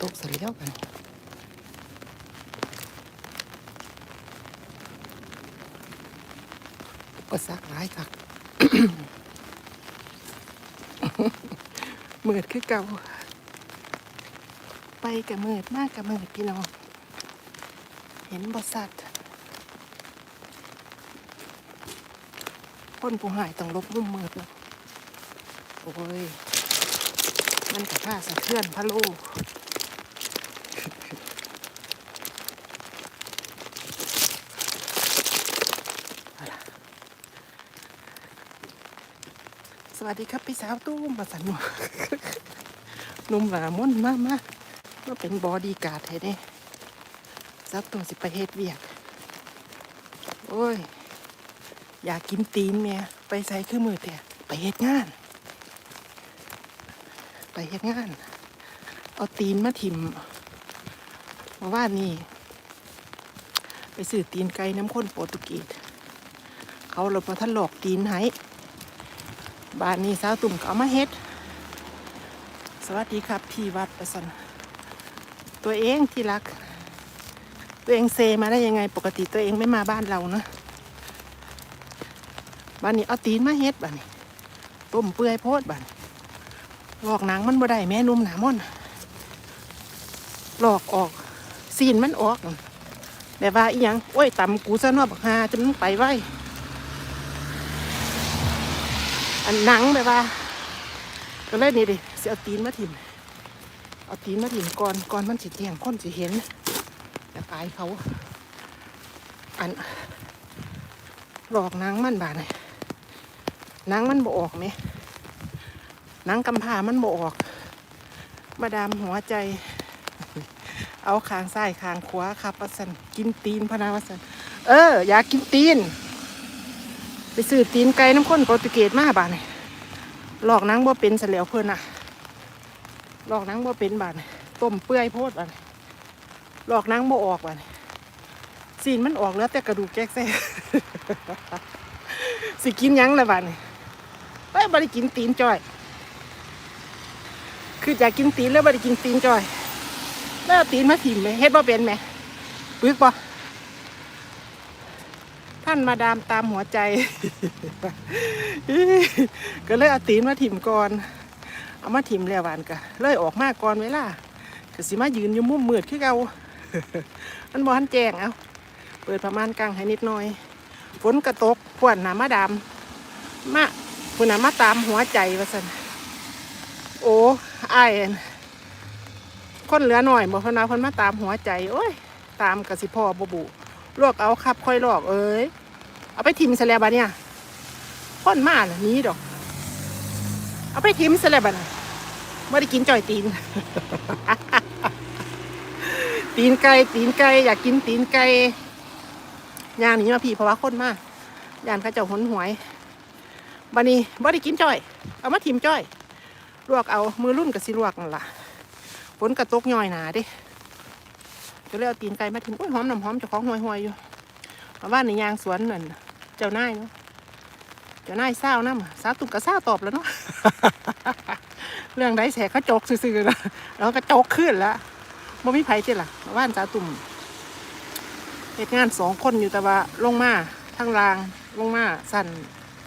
ตกเสลียวกันอุปสรรคหลายคักมืดคือเก่า ไปกับเมืดมากกับเมืดพี่น้อง เห็นบสัตว์คนผู้หายต้องลบมุมมืดเนาะโอ้ย มันกับผ้าสะเทือนพะโลเอาล่ะ สวัสดีครับพี่สาวตู้มาสันหนุ่มหนุ่มหลามุ่นมากมากว่าเป็นบอดีการ์ดให้เด้สาวตู้สิไปเฮ็ดเวียก โอ้ย อยากกินตีนเมียไปใส่เครื่องมือแต่ไปเฮ็ดงาน ไปเฮ็ดงาน เอาตีนมาถิ่มมาว่านี่ ไปซื้อตีนไก่น้ำข้นโปรตุกีสเขาหลบมาท่านหลอกตีนให้ บ้านนี้สาวตุ่มก็เอามาเฮ็ด สวัสดีครับ พี่วัดประสันตัวเองที่รัก ตัวเองเซมาได้ยังไงปกติตัวเองไม่มาบ้านเรานะบ้านนี้เอาตีนมาเฮ็ดบ้านนี้ต้มเปื่อยโพดบ้านหลอกหนังมันบ่ได้แม่นุ่มหนาม่อนหลอกออกซีนมันออกแบบว่าอีหยังโอ้ยตำกูซะนอบักฮาจะมันไปไว้ อันหนังแบบว่าก็เลยนี่ดิสิเอาตีนมาถิ่มเอาตีนมาถิ่มก่อนก่อนมันสิเที่ยงคนสิเห็นแต่ตายเขา อันหลอกนังมันบาดเลยนังมันบ่ออกไหมนังกำพามันบออก มาดามหัวใจ เอาคางซ้ายคางขวาครับวัสันกินตีนพนาวัสันเออ อยากกินตีน ไปซื้อตีนไก่น้ำข้นโปรตุเกสมาบาดนี่หลอกนังบ่เป็นเสลียวเพื่อนน่ะหลอกนังบ่เป็นบาดนี่ต้มเปื่อยโพดบาดนี่หลอกนังบ่ออกบาดนี่ซีนมันออกแล้วแต่กระดูกแก๊กแซ่สิกินยังละบาดนี่ไปบ่ได้กินตีนจ้อย คืออยากกินตีนแล้วไม่ได้กินตีนจอย แล้วตีนมาถิ่มไหมเฮ็ดบ่เป็นไหมปึกบ่ ท่านมาดามตามหัวใจ ก็เลยเอาตีนมาถิ่มก่อน เอามาถิ่มแล้ววานกะเลยออกมาก่อนเวลาก็สิมายืนอยู่มุมมืดคือเก่ามันบ่ทันแจ้งเอาเปิดประมาณกลางให้นิดหน่อย ฝนกระตกพวนหนามาดามมาพุ่นหนามาตามหัวใจว่าซั่นโอ้ไอ้คนเหลือหน่อยบอกพนาพนมาตามหัวใจ โอ้ย ตามกสิพ่อบบุลวกเอาครับค่อยลอกเอ้ย เอาไปทิมซะแล้วบะเนี่ยคนมาล่ะหนี้ดอก เอาไปทิมซะแล้วบะเนี่ยไม่ได้กินจ่อยตีน ตีนไก่ตีนไก่อยากกินตีนไก่ย่างนี้มาพี่เพราะว่าคนมากย่านเขาเจ้าหนหวยบันนี้บ่ได้กินจ่อย เอามาทิมจ่อย ลวกเอามือรุ่นกับสิลวกนั่นล่ะฝนกระตกย่อยหนาดิก็เลยเอาตีนไก่มาทิ้งโอ้ยหอมน้ำหอมเจ้าของห่วยอยู่ มาบ้านในยางสวนนั่นเจ้านายเนาะเจ้านายเศร้าน้ำสาวตุ่มกับเศร้าตอบแล้วเนาะเรื่องใดแสเขาจกซื่อๆนะแล้วก็จกขึ้นแล้วบ่มีไผเจ้ล่ะมาบ้านสาวตุ่มเหตุงานสองคนอยู่แต่ว่าลงมาทางรางลงมาสั่น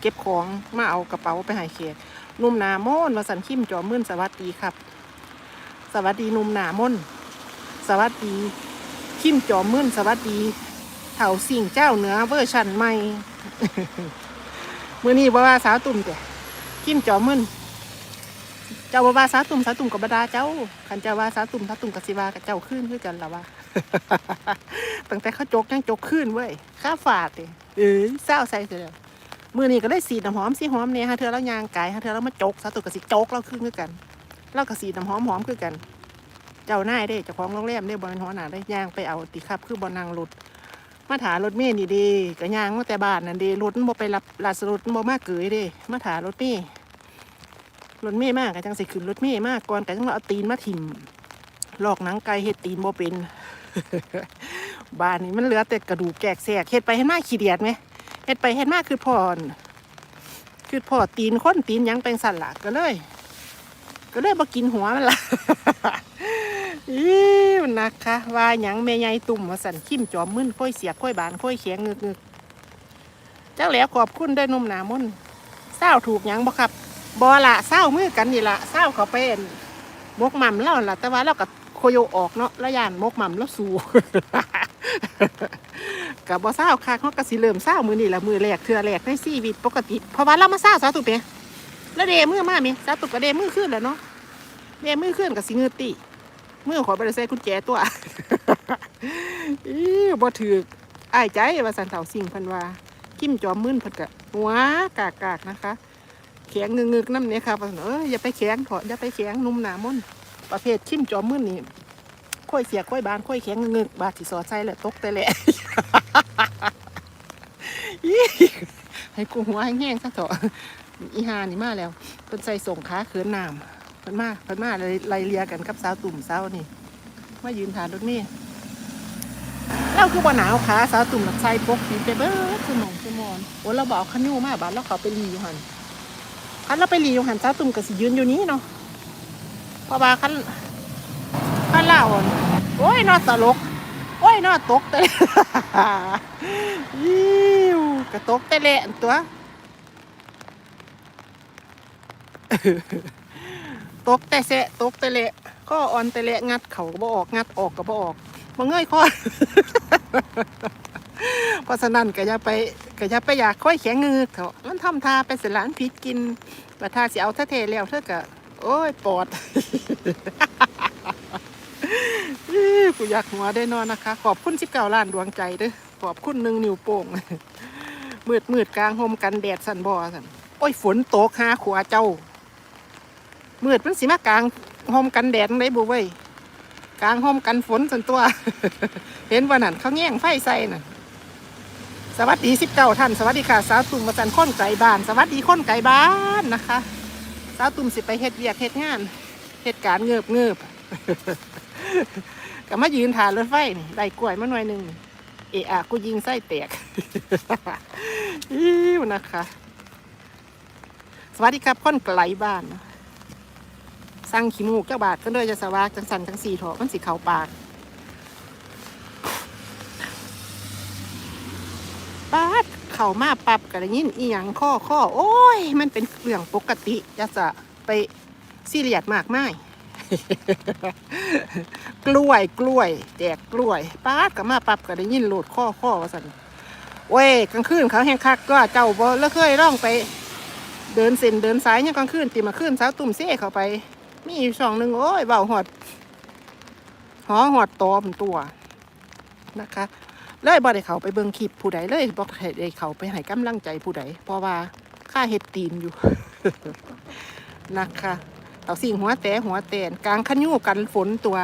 เก็บของมาเอากระเป๋าไปใหายเขตหนุ่มหนาโมนมาสันขิมจอมื่นสวัสดีครับ สวัสดีหนุ่มหนามนสวัสดีขิมจอมื่นสวัสดี เถาสิ่งเจ้าเหนือเวอร์ชันใหม่เมื่อนี้บ่ว่าสาวตุ่มแต่ขิมจอมื่นเจ้าบ่ว่าสาวตุ่มสาวตุ่มกับบดาเจ้าขันเจ้าว่าสาวตุ่มสาวตุ่มกับสิวากับเจ้าขึ้นคือกันละว่าตั้งแต่เขาจกยังจกขึ้นเว้ยข้าฝาดเลยเอ้ยเศร้าใส่เสียแล้วมือนี้ก็ได้สีน้ำหอมสีหอมเนี่ยฮะเธอแล้วยางไก่ฮะเธอแล้วมาจกสาวตุ่มกสิจกเราขึ้นคือกันเราก็สีน้ำหอมหอมคือกัน เจ้านายได้เจ้าของโรงแรมได้บอลหัวหน้าได้ยางไปเอาติครับคือบอลนางรถ มาถารถเมย์นี่ดีก็ยางมาแต่บ้านนั่นดีรถมันบ่ไปรับลาสรถมันบ่มากเกยเด้มาถารถเมย์รถเมย์มากก็จังสิขึ้นรถเมย์มากก่อนก็จังเราเอาตีนมาถิ่มลอกหนังไก่เฮ็ดตีนบ่เป็นบ้านนี้มันเหลือแต่กระดูกแกกแสกเฮ็ดไปเฮ็ดมากขี้เดียดไหมเฮ็ดไปเฮ็ดมากคือพ่อนคือพ่อตีนคนตีนยังเป็นสันหลักก็เลย ก็เลยบ่กินหัวมันละ นะคะ ว่าหยังแม่ใหญ่ตุ่มมาสั่นขิมจอมมึนค่อยเสียกค่อยบานค่อยเขียงงึกงึกเจ้าแหล้วขอบคุณได้นุ่มหนามุนเศร้าถูกหยังบ่ครับบอละเศร้ามือกันนี่ละเศร้าเขาเป็นมกหม่ำเล่าล่ะแต่ว่าเรากับโคโยออกเนาะแล้วยานมกหม่ำแล้วสู้กับบอเศร้าค่ะเขาก็สิเริ่มเศร้ามือนี่ละมือแรกเทือแรกในชีวิตปกติเพราะว่าเรามาเศร้าสาธุเปียแล้วเดมือมามีสาธุก็เดมือขึ้นแล้วเนาะเดมือขึ้นกับสิเงือตี มื่อขอบริษัทกุญแจตัวอีบ่ถืออ้ายใจว่าสันเถาสิ่งพันว่ากิ้มจอมมื่นเพันกะหัวกากกากนะคะ แข็งงึกงึกน้ำเนี่ยค่ะว่าซั่นเอออย่าไปแข็งเถอะอย่าไปแข็งนุ่มหนามุ่นประเภทกิ้มจอมมื่นนี่ค่อยเสียค่อยบานค่อยแข็งงึกงึกบาดสิสอดใจแหละตกแต่แหละอีให้กูหัวให้แห้งซะเถอะอีหานี่มาแล้วเพิ่นใส่ส่งขาเขินน้ำ เพิ่นมาเพิ่นมาเลไล่เลียกันกับสาวตุ่มสาวนี่มายืนทานรถเมล์เราคือบ่หนาวขาสาวตุ่มหลักไส้ปกปีไปเบิดคือหมองคือมอนโอ้เราบอกขันยูมาบ้าดแล้วเขาไปรีอยู่หันคันเราไปรีอยู่หันสาวตุ่มก็สิยืนอยู่นี้เนาะเพราะว่าคันคันเล่าอ่อนโอ้ยนอตลกโอ้ยนอตกแต่ยิ้วกระตกแต่เละอันตัว ตกแต่เสะตกแต่เละก็อ่อนแต่เละงัดเขาก็บ่ออกงัดออกก็บ่ออกบ่เงยคอเพราะฉะนั้นก็อย่าไปก็อย่าไปอยากค่อยแข็งงึกเถอะมันทำทาไปสยหลานพิษกินแต่ถ้าสิเอาเทเทแล้วเธอก็โอ้ยปอดกูอยากหัวได้นอนนะคะ ขอบคุณ19ล้านดวงใจด้อขอบคุณหนึ่งนิ้วโป้งมืดมืดกลางโฮมกันแดดสันบอสันโอ้ยฝนตกหาขวาเจ้า มืดมันสิมากลางโฮมกันแดดได้บุเว้ยกลางโฮมกันฝนสันตัว เห็นวันนั้นเขาแง่งไฟใส่น่ะ สวัสดีสิบเก้าท่าน สวัสดีค่ะสาวตุ่มมาจันค้นไก่บ้าน สวัสดีค้นไก่บ้านนะคะสาวตุ่มสิไปเฮ็ดเวียกเฮ็ดงานเหตุการณ์เงือบเงือบก็มายืนถ่ายรถไฟนี่ได้กล้วยมาหน่อยหนึ่งเอะอะกูยิงไส้แตกอิ้วนะคะ สวัสดีครับค้นไกลบ้านนะ สั่งขี้มูกเจ้าบาทก็เลยจะสวากจังสันจังสี่ถอมันสิเข่าปากปาดเข่ามาปรับกระยินอีหยังข้อข้อโอ้ย มันเป็นเรื่องปกติจะจะไปซีเรียสมากไม่กล้วยกล้วยแจกกล้วยปาดกับมาปรับกระยินโหลดข้อข้อว่าสันเว้ยกลางคืนเขาแห้งคักก็เจ้าบ่แล้วเคยร่องไป เดินเส้นเดินสายเนี่ยงกลางคืนตีมาคืนเช้าตุ่มเซ่เขาไป มีอยู่ช่องหนึ่งโอ้ยเบาหอดหอหอดตอมตัวนะคะเลยบ่ได้เขาไปเบิ่งคลิปผู้ใดเลยบ่ได้เขาไปให้กำลังใจผู้ใดเพราะว่าค่าเฮ็ดตีนอยู่นะคะเต่าสิ่งหัวแต่หัวแตนกลางขยูกันฝนตัว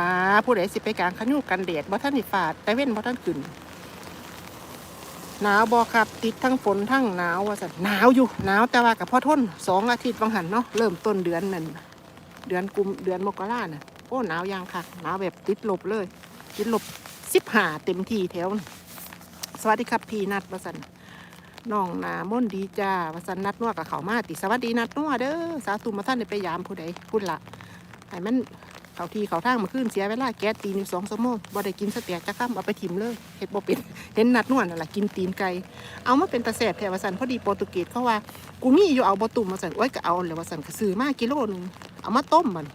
ผู้ใดสิไปกลางขยูกันแดดบ่ท่านนี่ฟาดแต่เว้นบ่ท่านขึ้นหนาวบ่ครับติดทั้งฝนทั้งหนาวว่าซั่นหนาวอยู่หนาวแต่ว่ากับพ่อทนสองอาทิตย์บางหันเนาะเริ่มต้นเดือนนั่น เดือนกุมเดือนมกราน่ะโอ้หนาวยางค่ะหนาวแบบติดลบเลยติดลบสิบห้าเต็มที่แถว สวัสดีครับพี่นัดวสันน้องนาม่นดีจ้าวสันนัดนัวกับเขามาติสวัสดีนัดนัวเด้อสาธุมาท่านได้ไปยามผู้ใดพูดละให้มัน เขาทีเขาทางมาขึ้นเสียเวลาแก๊สตีนอยู่สองชั่วโมงบ่ได้กินสเตียกจะข้ามเอาไปถิ่มเลยเห็ดบ่เป็นเห็นนัดนัวนั่นแหละกินตีนไก่เอามาเป็นตะแสบแถววสันพอดีโปรตุเกสเขาว่า กูมีอยู่เอาบ่ตุ่มวสันโอ้ยก็เอาเลยวสันก็ซื้อมากิโลนึงเอามาต้มมัน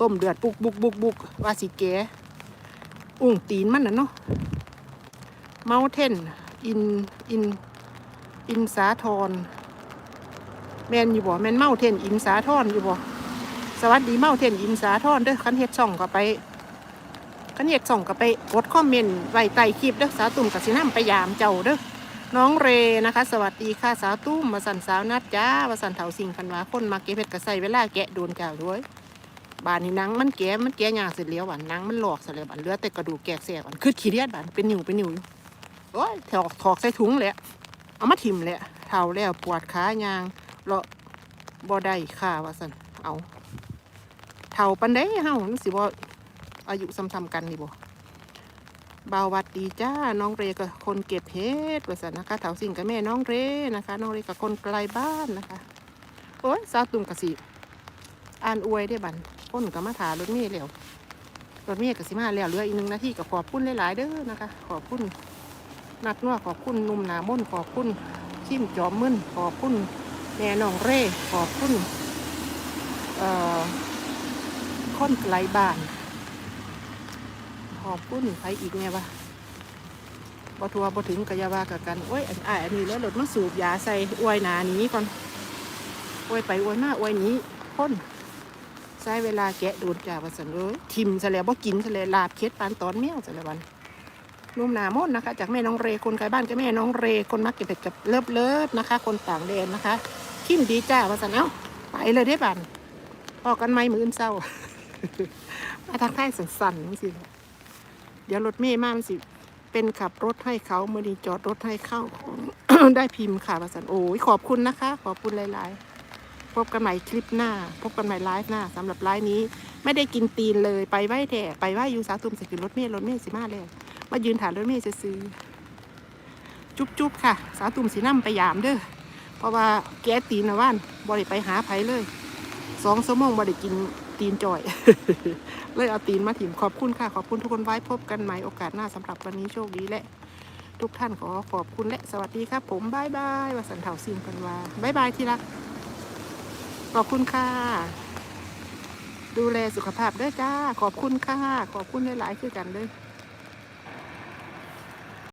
ต้มเดือดบุกบุกบุกบุกว่าสิแกอุ้งตีนมันน่ะเนาะเมาเทนอินอินอินสาทรแมนอยู่บ่แมนเมาเทนอินสาทรอยู่บ่ สวัสดีเมาเทนอินสาทรเด้อคันเฮ็ดช่องก็ไปคันเฮ็ดช่องก็ไปกดคอมเมนต์ไว้ใต้คลิปเด้อสาวตุ่มกับสิน้ำไปยามเจ้าเด้อน้องเรนะคะ สวัสดีค่ะสาวตุ้มมาสั่นสาวนัดจ้ามาสั่นเถาสิงพันวาคนมาเก็บเห็ดกระใสเวลาแกะโดนเจ้าด้วยบานนี่นังมันแกะมันแกะยากเสร็จแล้วหวานนังมันหลอกเสร็จแล้วหวานเลือดแต่กระดูกแกะแสบหวานคือขี้เลียดหวานเป็นนิ่วเป็นนิ่วอยู่โอ้ยถอกถอกใส่ถุงแหละเอามาทิ่มแหละเท่าแล้วปวดขายางเลาะบ่ได้ค่าว่าสันเอา เท่าปันได้เฮามันสิบ่อายุซ้ำๆกันนี่บ่บาววัดดีจ้า น้องเรกับคนเก็บเห็ดว่าสันนะคะเถาสิ่งกับแม่น้องเรนะคะ น้องเรกับคนไกลบ้านนะคะ โอ้ยสาตุ่มกะสิอ่านอวยได้บันก้นกับมาถารถเมล์แล้วรถเมย์กับสิมาแล้วเหลืออีกหนึ่งนาทีก็ขอบคุณหลาย ๆ เด้อนะคะ ขอบคุณนัดนัวขอบคุณนุ่มหนาม่นขอบคุณชิมจอมมึนขอบคุณแม่น้องเร่ขอบคุณเอ่อ คนไกลบ้านขอบคุณใครอีกเนี่ยวะบทัวบถึงกะยาวากับกันโอ้ยอันอ้ายอันนี้แล้วรถมาสูบยาใส่อวยหนานี้ก่อนอวยไปอวยมาอวยนี้พ่นใช้เวลาแกะดูดจ่าว่าสันเลยทิมซะแล้วบ่กินซะแล้วลาบเค็ดปานตอนเมี่ยงซะแล้ววันนุ่มหนามนนะคะ จากแม่น้องเรคนไกลบ้านก็แม่น้องเรคนมักเก็บเผ็ดกับเลิฟเลิฟนะคะ คนต่างแดนนะคะทิมดีจ้าว่าสันเอ้าไปเลยได้บันพอกันไหมมืออนเศร้า มาทางใต้สั่นๆนี่สิเดี๋ยวรถเมย์มามันสิ เป็นขับรถให้เขาเมื่อดีจอดรถให้เข้าได้พิมพ์ค่ะว่าสันโอ้ยขอบคุณนะคะ ขอบคุณหลาย ๆ พบกันใหม่คลิปหน้า พบกันใหม่ไลฟ์หน้าสำหรับไลฟ์นี้ ไม่ได้กินตีนเลยไปไหว้แท้ไปไหว้อยูสาวตุ่มส่ขึ้นรถเมล์รถเมล์สิมาแล้วมายืนถ่ายรถเมล์ซื้อจุ๊บๆค่ะ สาวตุ่มสีน้ำไปยามเด้อเพราะว่าแกตีนนะว่านบริไปหาไผเลย สองชั่วโมงบริกินตีนจ่อย เลยเอาตีนมาถิ่มขอบคุณค่ะ ขอบคุณทุกคนไว้พบกันใหม่โอกาสหน้าสำหรับวันนี้โชคดีและ ทุกท่านขอขอบคุณและสวัสดีครับ ผมบายบายวสันเถาซิมกันว่าบายบายที่รัก ขอบคุณค่ะ ดูแลสุขภาพด้วยจ้า ขอบคุณค่ะ ขอบคุณหลายๆคือกันเด้วย